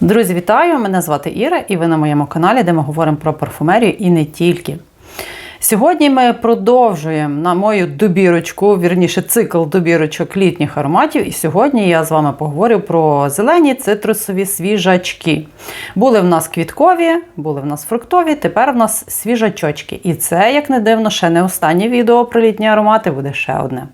Друзі, вітаю! Мене звати Іра, і ви на моєму каналі, де ми говоримо про парфумерію і не тільки. Сьогодні ми продовжуємо на мою добірочку, вірніше, цикл добірочок літніх ароматів. І сьогодні я з вами поговорю про зелені цитрусові свіжачки. Були в нас квіткові, були в нас фруктові, тепер в нас свіжачочки. І це, як не дивно, ще не останнє відео про літні аромати, буде ще одне.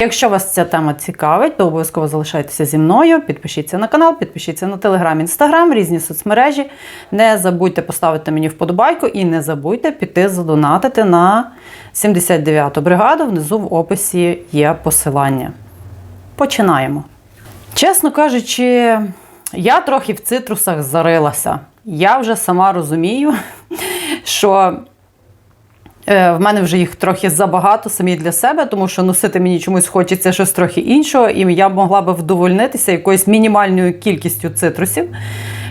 Якщо вас ця тема цікавить, то обов'язково залишайтеся зі мною, підпишіться на канал, підпишіться на телеграм, інстаграм, різні соцмережі. Не забудьте поставити мені вподобайку і не забудьте піти задонатити на 79-ту бригаду. Внизу в описі є посилання. Починаємо. Чесно кажучи, я трохи в цитрусах зарилася. Я вже сама розумію, що В мене вже їх трохи забагато самі для себе, тому що носити мені чомусь хочеться щось трохи іншого, і я могла би вдовольнитися якоюсь мінімальною кількістю цитрусів.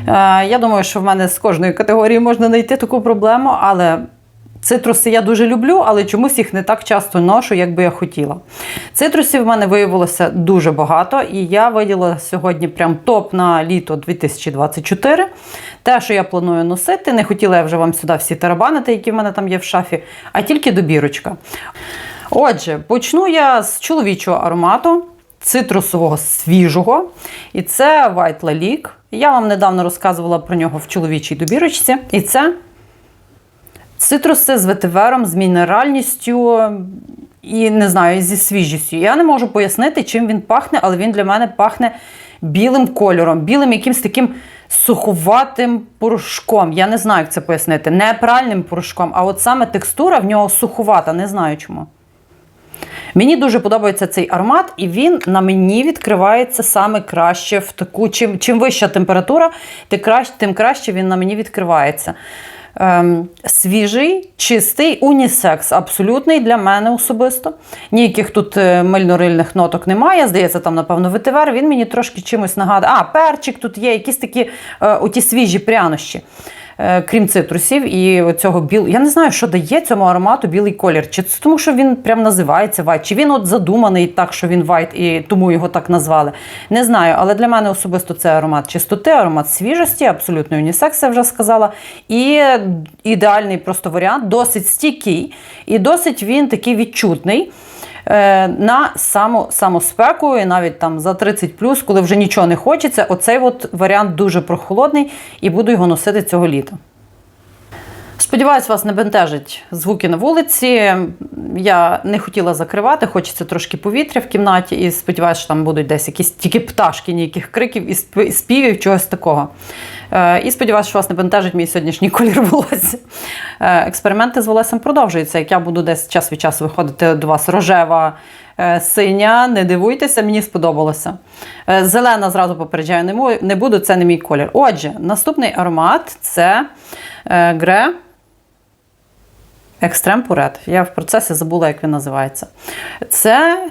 Е, Я думаю, що в мене з кожної категорії можна знайти таку проблему, але цитруси я дуже люблю, але чомусь їх не так часто ношу, як би я хотіла. Цитрусів в мене виявилося дуже багато, і я виділила сьогодні прям топ на літо 2024. Те, що я планую носити, не хотіла я вже вам сюди всі тарабанити, які в мене там є в шафі, а тільки добірочка. Отже, почну я з чоловічого аромату, цитрусового свіжого. І це White Lalique. Я вам недавно розказувала про нього в чоловічій добірочці. І це цитруси з ветивером, з мінеральністю і не знаю, зі свіжістю. Я не можу пояснити, чим він пахне, але він для мене пахне білим кольором, білим якимсь таким суховатим порошком. Я не знаю, як це пояснити. Не пральним порошком, а от саме текстура в нього суховата, не знаю чому. Мені дуже подобається цей аромат, і він на мені відкривається саме краще в таку. Чим чим вища температура, тим краще він на мені відкривається. Ем, свіжий, чистий, унісекс, абсолютний для мене особисто. Ніяких тут е, мильнорильних ноток немає. Здається, там, напевно, ветивер. Він мені трошки чимось нагадує. А, перчик тут є, якісь такі е, оті свіжі прянощі. Е, Крім цитрусів і цього біл. Я не знаю, що дає цьому аромату білий колір. Чи це тому, що він прям називається вайт, чи він от задуманий так, що він вайт, і тому його так назвали. Не знаю, але для мене особисто це аромат чистоти, аромат свіжості, абсолютно унісекс, я вже сказала. І ідеальний просто варіант, досить стійкий і досить він такий відчутний. Е, На саму самоспеку, і навіть там за 30 коли вже нічого не хочеться, оцей от варіант дуже прохолодний і буду його носити цього літа. Сподіваюсь, вас не бентежить звуки на вулиці. Я не хотіла закривати, хочеться трошки повітря в кімнаті, і сподіваюся, що там будуть десь якісь тільки пташки, ніяких криків і сп- співів, чогось такого. Е, І сподіваюся, що вас не бентежить мій сьогоднішній колір волосся. Е, Експерименти з волоссям продовжуються. Як я буду десь час від часу виходити до вас рожева. е, Синя, не дивуйтеся, мені сподобалося. Зелена зразу попереджаю, не буду, це не мій колір. Отже, наступний аромат це Гре Екстрем Пурет. Я в процесі забула, як він називається. Це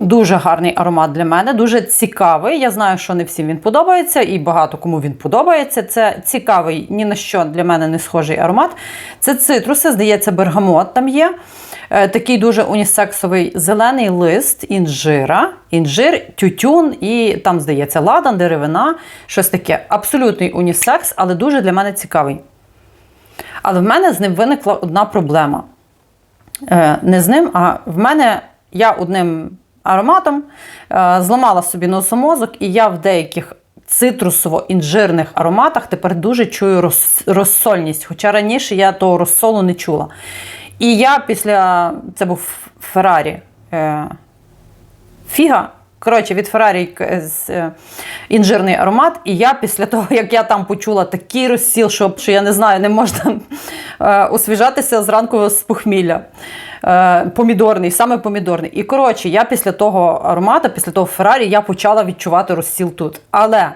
дуже гарний аромат для мене, дуже цікавий. Я знаю, що не всім він подобається, і багато кому він подобається. Це цікавий, ні на що для мене не схожий аромат. Це цитруси, здається, бергамот там є. Е, Такий дуже унісексовий зелений лист інжира, інжир, тютюн і там, здається, ладан, деревина, щось таке. Абсолютний унісекс, але дуже для мене цікавий. Але в мене з ним виникла одна проблема. Е, не з ним, а в мене я одним ароматом е, зламала собі носомозок, і я в деяких цитрусово-інжирних ароматах тепер дуже чую розсольність. Хоча раніше я того розсолу не чула. І я після це був Феррарі. Е, Фіга. Коротше, від Феррарі з, е, інжирний аромат. І я після того, як я там почула такий розсіл, що, що я не знаю, не можна е, освіжатися зранку з похмілля. Е, помідорний, саме помідорний. І коротше, я після того аромату, після того Феррарі, я почала відчувати розсіл тут. Але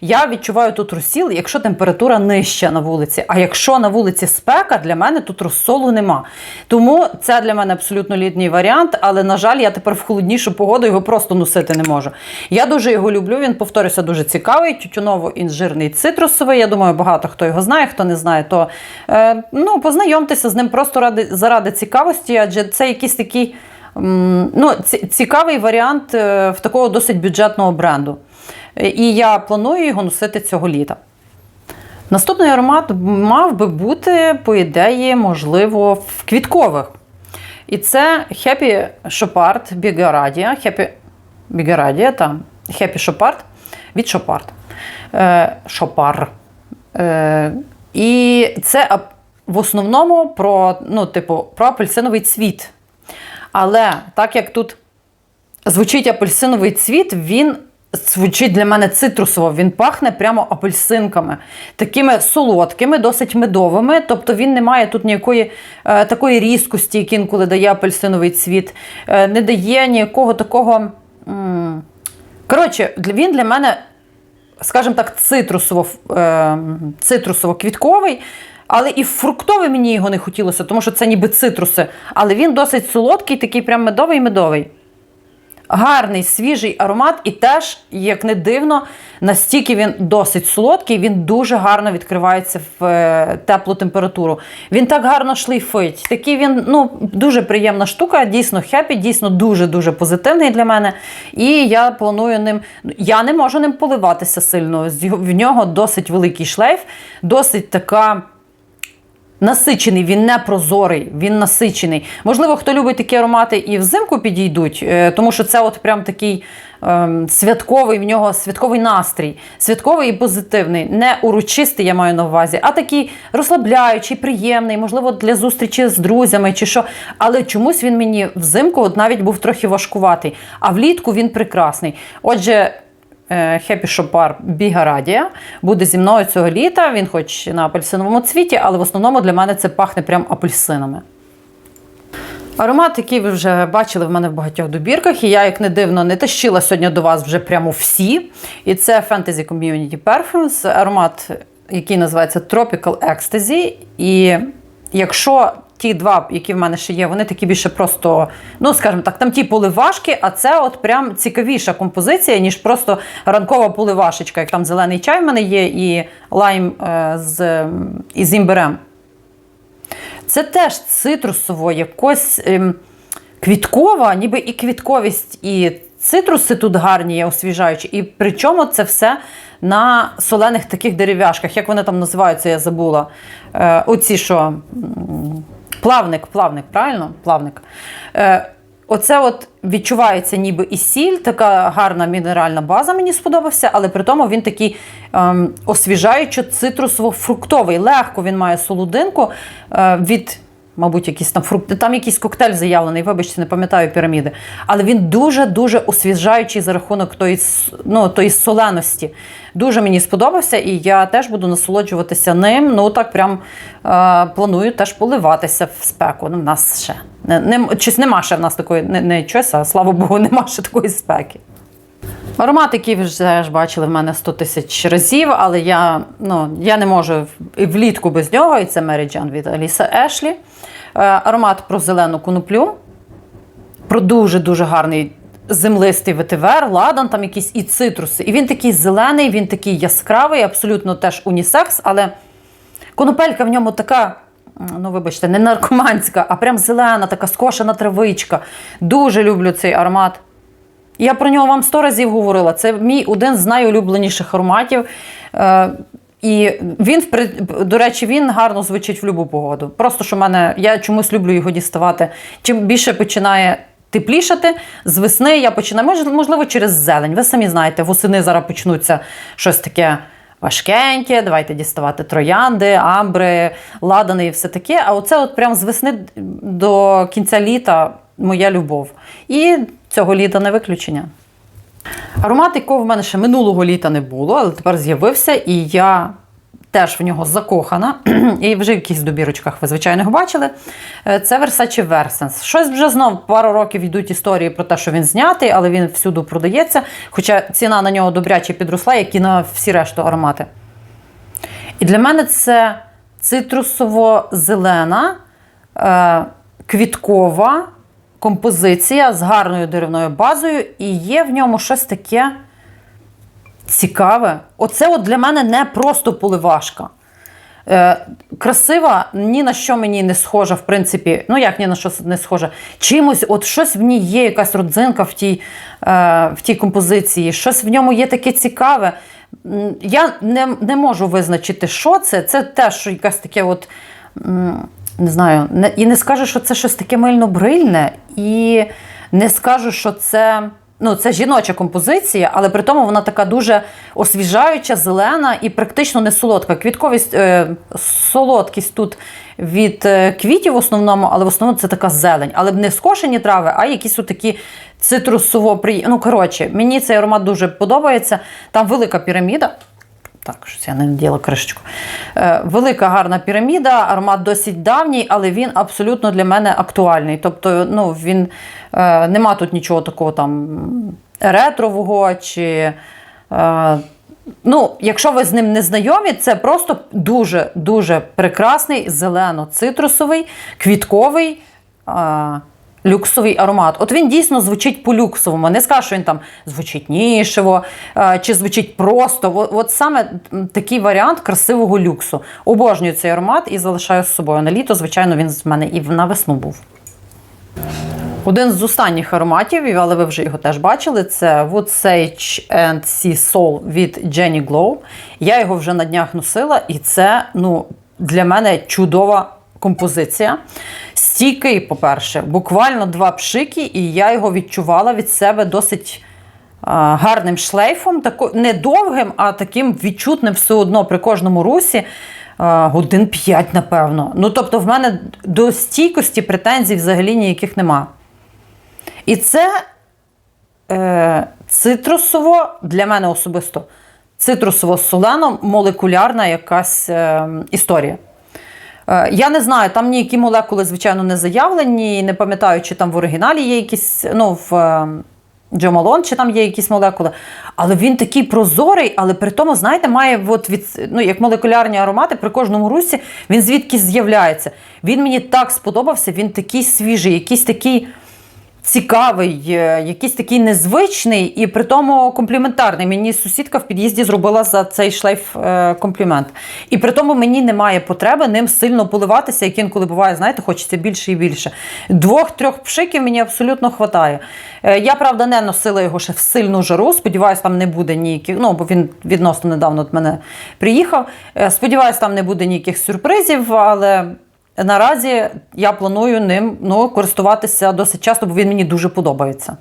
я відчуваю тут розсіл, якщо температура нижча на вулиці. А якщо на вулиці спека, для мене тут розсолу нема. Тому це для мене абсолютно літній варіант, але, на жаль, я тепер в холоднішу погоду його просто носити не можу. Я дуже його люблю, він, повторюся, дуже цікавий, тютюново-інжирний цитрусовий. Я думаю, багато хто його знає, хто не знає, то е, ну, познайомтеся з ним просто ради, заради цікавості, адже це якийсь такий ну, цікавий варіант е, в такого досить бюджетного бренду. Е, І я планую його носити цього літа. Наступний аромат мав би бути, по ідеї, можливо, в квіткових. І це Happy Chopard Bigaradia. Happy Bigaradia, та Happy Chopard від Chopard. Е, Chopard. Е, і це в основному про, ну, типу, про апельсиновий цвіт. Але так як тут звучить апельсиновий цвіт, він звучить для мене цитрусово. Він пахне прямо апельсинками, такими солодкими, досить медовими. Тобто він не має тут ніякої е, такої різкості, як інколи дає апельсиновий цвіт, е, не дає ніякого такого. м, Коротше, він для мене, скажімо так, цитрусово, е, цитрусово-квітковий. Але і фруктовий мені його не хотілося, тому що це ніби цитруси. Але він досить солодкий, такий прям медовий-медовий. Гарний, свіжий аромат, і теж, як не дивно, настільки він досить солодкий, він дуже гарно відкривається в е, теплу температуру. Він так гарно шлейфить. Такий він ну, дуже приємна штука, дійсно хеппі, дійсно дуже-дуже позитивний для мене. І я планую ним. Я не можу ним поливатися сильно. В нього досить великий шлейф, досить така. Насичений, він не прозорий, він насичений. Можливо, хто любить такі аромати і взимку підійдуть, е, тому що це от прям такий ем, святковий в нього святковий настрій, святковий і позитивний, не урочистий, я маю на увазі, а такий розслабляючий, приємний, можливо, для зустрічі з друзями чи що. Але чомусь він мені взимку от навіть був трохи важкуватий, а влітку він прекрасний. Отже. Happy Shopar Бігарадія буде зі мною цього літа. Він хоч на апельсиновому цвіті, але в основному для мене це пахне прям апельсинами. Аромат, який ви вже бачили в мене в багатьох добірках, і я, як не дивно, не тащила сьогодні до вас вже прямо всі. І це Fantasy Community Perfumes, аромат, який називається Tropical Ecstasy. І якщо ті два, які в мене ще є, вони такі більше просто, ну скажімо так, там ті поливашки, а це от прям цікавіша композиція, ніж просто ранкова поливашечка, як там зелений чай в мене є, і лайм е, з, із імбирем. Це теж цитрусово, якось ем, квіткова, ніби і квітковість, і цитруси тут гарні, є освіжаючі. І причому це все на солених таких дерев'яшках. Як вони там називаються, я забула. Е, оці що. Плавник, плавник, правильно? Плавник. Е, Оце от відчувається ніби і сіль, така гарна мінеральна база мені сподобався, але при тому він такий ем, освіжаючо цитрусово-фруктовий. Легко він має солодинку е, від, мабуть, якісь там фрукти. Там якийсь коктейль заявлений, вибачте, не пам'ятаю піраміди. Але він дуже-дуже освіжаючий за рахунок тої, ну, тої соленості. Дуже мені сподобався, і я теж буду насолоджуватися ним. Ну так прям е, планую теж поливатися в спеку. Ну, в нас ще не, не, щось нема ще в нас такої, не, не щось, а слава Богу, нема ще такої спеки. Аромат, який ви вже ж бачили в мене 100 тисяч разів, але я, ну, я не можу влітку без нього, і це Mary Jane від Аліса Ешлі. Е, Аромат про зелену коноплю, про дуже-дуже гарний землистий ветивер, ладан, там якісь і цитруси. І він такий зелений, він такий яскравий, абсолютно теж унісекс, але конопелька в ньому така. Ну, вибачте, не наркоманська, а прям зелена, така скошена травичка. Дуже люблю цей аромат. Я про нього вам сто разів говорила. Це мій один з найулюбленіших ароматів. Е, і він, до речі, він гарно звучить в будь-яку погоду. Просто що мене, я чомусь люблю його діставати. Чим більше починає теплішати, з весни я починаю, можливо, через зелень. Ви самі знаєте, восени зараз почнуться щось таке. Важкеньке, давайте діставати троянди, амбри, ладани і все таке. А оце от прям з весни до кінця літа моя любов. І цього літа не виключення. Аромат, якого в мене ще минулого літа не було, але тепер з'явився, і я теж в нього закохана. І вже в якихось добірочках ви, звичайно, його бачили. Е, Це Versace Versens. Щось вже знов пару років йдуть історії про те, що він знятий, але він всюди продається. Хоча ціна на нього добряче підросла, як і на всі решту аромати. І для мене це цитрусово-зелена, е, квіткова композиція з гарною деревною базою, і є в ньому щось таке цікаве. Оце от для мене не просто поливашка. Е, красива, ні на що мені не схожа, в принципі. Ну, як ні на що не схожа. Чимось, от щось в ній є, якась родзинка в тій, е, в тій композиції, щось в ньому є таке цікаве. Я не, не можу визначити, що це. Це теж якась таке, от, не знаю, і не скажу, що це щось таке мильно-брильне, і не скажу, що це. Ну, це жіноча композиція, але при тому вона така дуже освіжаюча, зелена і практично не солодка. Квітковість, е, солодкість тут від е, квітів в основному, але в основному це така зелень. Але б не скошені трави, а якісь такі цитрусово приємні. Ну, коротше, мені цей аромат дуже подобається. Там велика піраміда. Так, щось я не наділа кришечку. Е, велика гарна піраміда, аромат досить давній, але він абсолютно для мене актуальний. Тобто, ну, він е, нема тут нічого такого там ретрового чи. Е, ну, якщо ви з ним не знайомі, це просто дуже-дуже прекрасний зелено-цитрусовий, квітковий. Е, Люксовий аромат. От він дійсно звучить по-люксовому. Не скажу, що він там звучить нішево е, чи звучить просто. От, саме такий варіант красивого люксу. Обожнюю цей аромат і залишаю з собою. На літо, звичайно, він з мене і на весну був. Один з останніх ароматів, але ви вже його теж бачили, це Wood Sage and Sea Soul від Jenny Glow. Я його вже на днях носила, і це ну, для мене чудова композиція. Стійкий, по-перше, буквально два пшики, і я його відчувала від себе досить гарним шлейфом, тако, не довгим, а таким відчутним все одно при кожному русі. Годин 5, напевно. Ну, тобто, в мене до стійкості претензій взагалі ніяких нема. І це е, цитрусово для мене особисто цитрусово-солено молекулярна якась е, історія. Е, Я не знаю, там ніякі молекули, звичайно, не заявлені. Не пам'ятаю, чи там в оригіналі є якісь, ну, в е, Джомалон, чи там є якісь молекули. Але він такий прозорий, але при тому, знаєте, має от від, ну, як молекулярні аромати, при кожному русі він звідки з'являється. Він мені так сподобався, він такий свіжий, якийсь такий цікавий, е, якийсь такий незвичний і при тому компліментарний. Мені сусідка в під'їзді зробила за цей шлейф е, комплімент. І при тому мені немає потреби ним сильно поливатися, як інколи буває, знаєте, хочеться більше і більше. Двох-трьох пшиків мені абсолютно вистачає. Я, правда, не носила його ще в сильну жару. Сподіваюсь, там не буде ніяких. Ну, бо він відносно недавно до мене приїхав. Е, Сподіваюсь, там не буде ніяких сюрпризів, але. Наразі я планую ним ну, користуватися досить часто, бо він мені дуже подобається.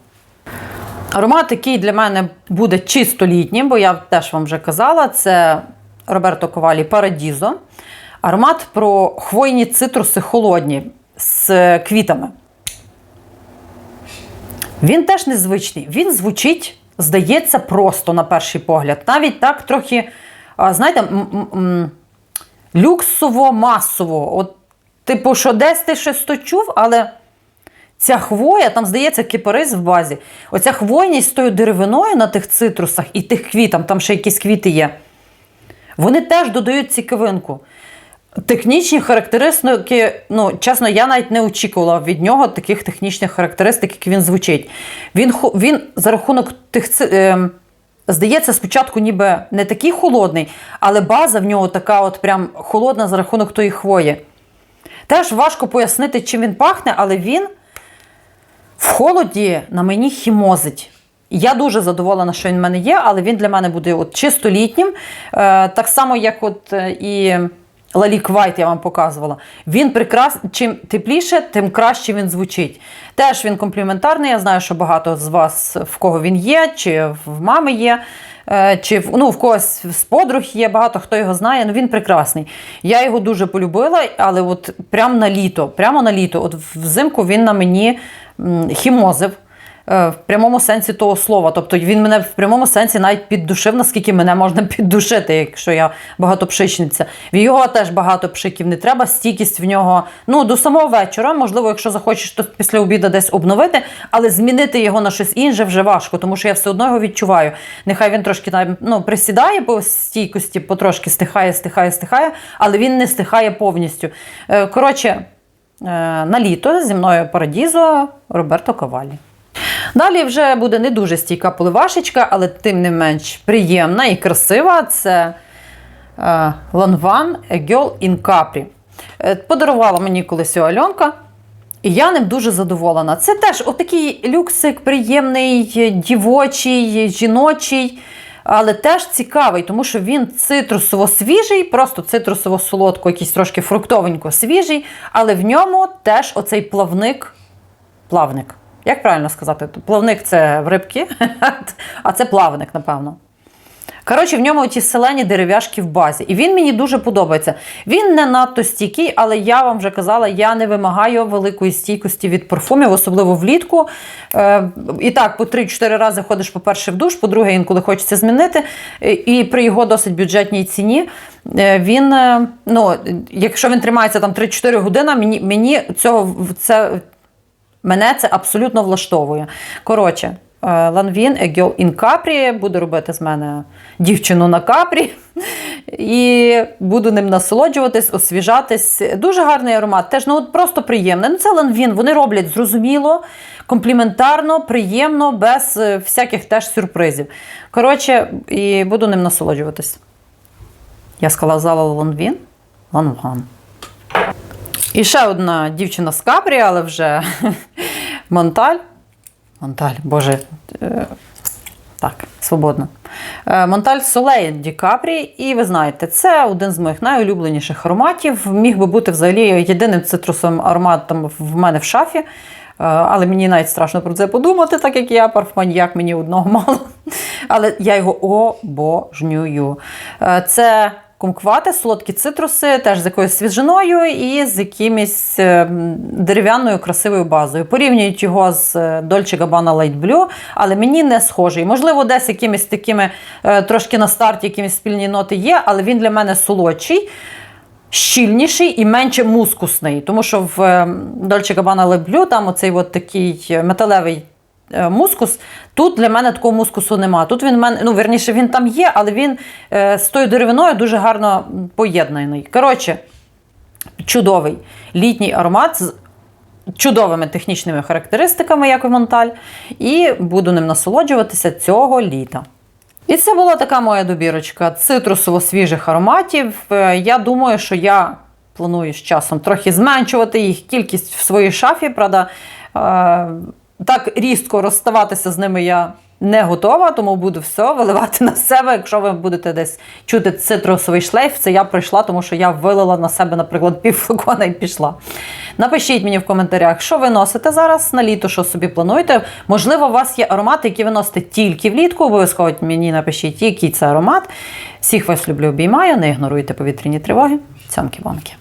Аромат, який для мене буде чисто літнім, бо я теж вам вже казала, це Роберто Ковалі Парадізо. Аромат про хвойні цитруси холодні з квітами. Він теж незвичний. Він звучить, здається, просто на перший погляд. Навіть так трохи, знаєте, люксово-масово. От Типу, що десь ти щось чув, але ця хвоя, там, здається, кипарис в базі. Оця хвойність з тою деревиною на тих цитрусах і тих квітам, там ще якісь квіти є. Вони теж додають цікавинку. Технічні характеристики, ну, чесно, я навіть не очікувала від нього таких технічних характеристик, як він звучить. Він, він за рахунок тих е, здається, спочатку ніби не такий холодний, але база в нього така от прям холодна за рахунок тої хвої. Теж важко пояснити, чим він пахне, але він в холоді на мені хімозить. Я дуже задоволена, що він в мене є, але він для мене буде от чисто літнім. Е, так само, як от е, і Лалік Вайт я вам показувала. Він прекрас... Чим тепліше, тим краще він звучить. Теж він компліментарний. Я знаю, що багато з вас в кого він є, чи в мами є. Е, Чи ну, в когось з подруг є, багато хто його знає, ну він прекрасний. Я його дуже полюбила, але от прямо на літо, прямо на літо, от взимку він на мені хімозив. Е, В прямому сенсі того слова. Тобто він мене в прямому сенсі навіть піддушив, наскільки мене можна піддушити, якщо я багатопшичниця. В його теж багато пшиків не треба, стійкість в нього ну, до самого вечора. Можливо, якщо захочеш, то після обіду десь обновити, але змінити його на щось інше вже важко, тому що я все одно його відчуваю. Нехай він трошки ну, присідає по стійкості, потрошки стихає, стихає, стихає, але він не стихає повністю. Е, Коротше, е, на літо зі мною Парадізо Роберто Ковалі. Далі вже буде не дуже стійка поливашечка, але тим не менш приємна і красива. Це Lanvin A Girl in Capri. Подарувала мені колись Альонка. І я ним дуже задоволена. Це теж отакий люксик, приємний, дівочий, жіночий, але теж цікавий, тому що він цитрусово свіжий, просто цитрусово солодко, якийсь трошки фруктовенько свіжий, але в ньому теж оцей плавник. Плавник. Як правильно сказати? Плавник це в рибки, а це плавник, напевно. Коротше, в ньому ті селені дерев'яшки в базі. І він мені дуже подобається. Він не надто стійкий, але я вам вже казала, я не вимагаю великої стійкості від парфумів, особливо влітку. Е, і так, по 3-4 рази ходиш, по-перше, в душ, по-друге, інколи хочеться змінити. Е, І при його досить бюджетній ціні. е, Він, е, ну, якщо він тримається там 3-4 години, мені, мені цього це Мене це абсолютно влаштовує. Коротше, е, A Girl in Capri буде робити з мене дівчину на капрі. І буду ним насолоджуватись, освіжатись. Дуже гарний аромат, теж ну, от просто приємний. Ну, це Lanvin, вони роблять зрозуміло, компліментарно, приємно, без е, всяких теж сюрпризів. Коротше, і буду ним насолоджуватись. Я сказала Lanvin? Lanvin. І ще одна дівчина з Капрі, але вже Монталь. Монталь, боже. е, Так, свободно. Е, Монталь Солей Ді Капрі. І ви знаєте, це один з моїх найулюбленіших ароматів. Міг би бути взагалі єдиним цитрусовим ароматом в мене в шафі. Е, Але мені навіть страшно про це подумати, так як я парфманіяк, мені одного мало. Але я його обожнюю. Це кумквати, солодкі цитруси, теж з якоюсь свіжиною і з якимось е, дерев'яною красивою базою. Порівнюють його з е, Dolce Gabbana Light Blue, але мені не схожий. Можливо, десь якимись такими е, трошки на старті якимись спільні ноти є, але він для мене солодший. Щільніший і менше мускусний, тому що в Dolce Gabbana Le Bleu там оцей от такий металевий мускус. Тут для мене такого мускусу нема. Тут він мене, ну верніше, він там є, але він е, з тою деревиною дуже гарно поєднаний. Коротше, чудовий літній аромат з чудовими технічними характеристиками, як і Монталь, і буду ним насолоджуватися цього літа. І це була така моя добірочка цитрусово-свіжих ароматів. Е, Я думаю, що я планую з часом трохи зменшувати їх кількість в своїй шафі. Правда, е, так різко розставатися з ними я не готова, тому буду все виливати на себе. Якщо ви будете десь чути цитрусовий шлейф, це я прийшла, тому що я вилила на себе, наприклад, пів флакона і пішла. Напишіть мені в коментарях, що ви носите зараз на літо, що собі плануєте. Можливо, у вас є аромати, які ви носите тільки влітку. Обов'язково мені напишіть, який це аромат. Всіх вас люблю, обіймаю, не ігноруйте повітряні тривоги. Цьомки-бомки.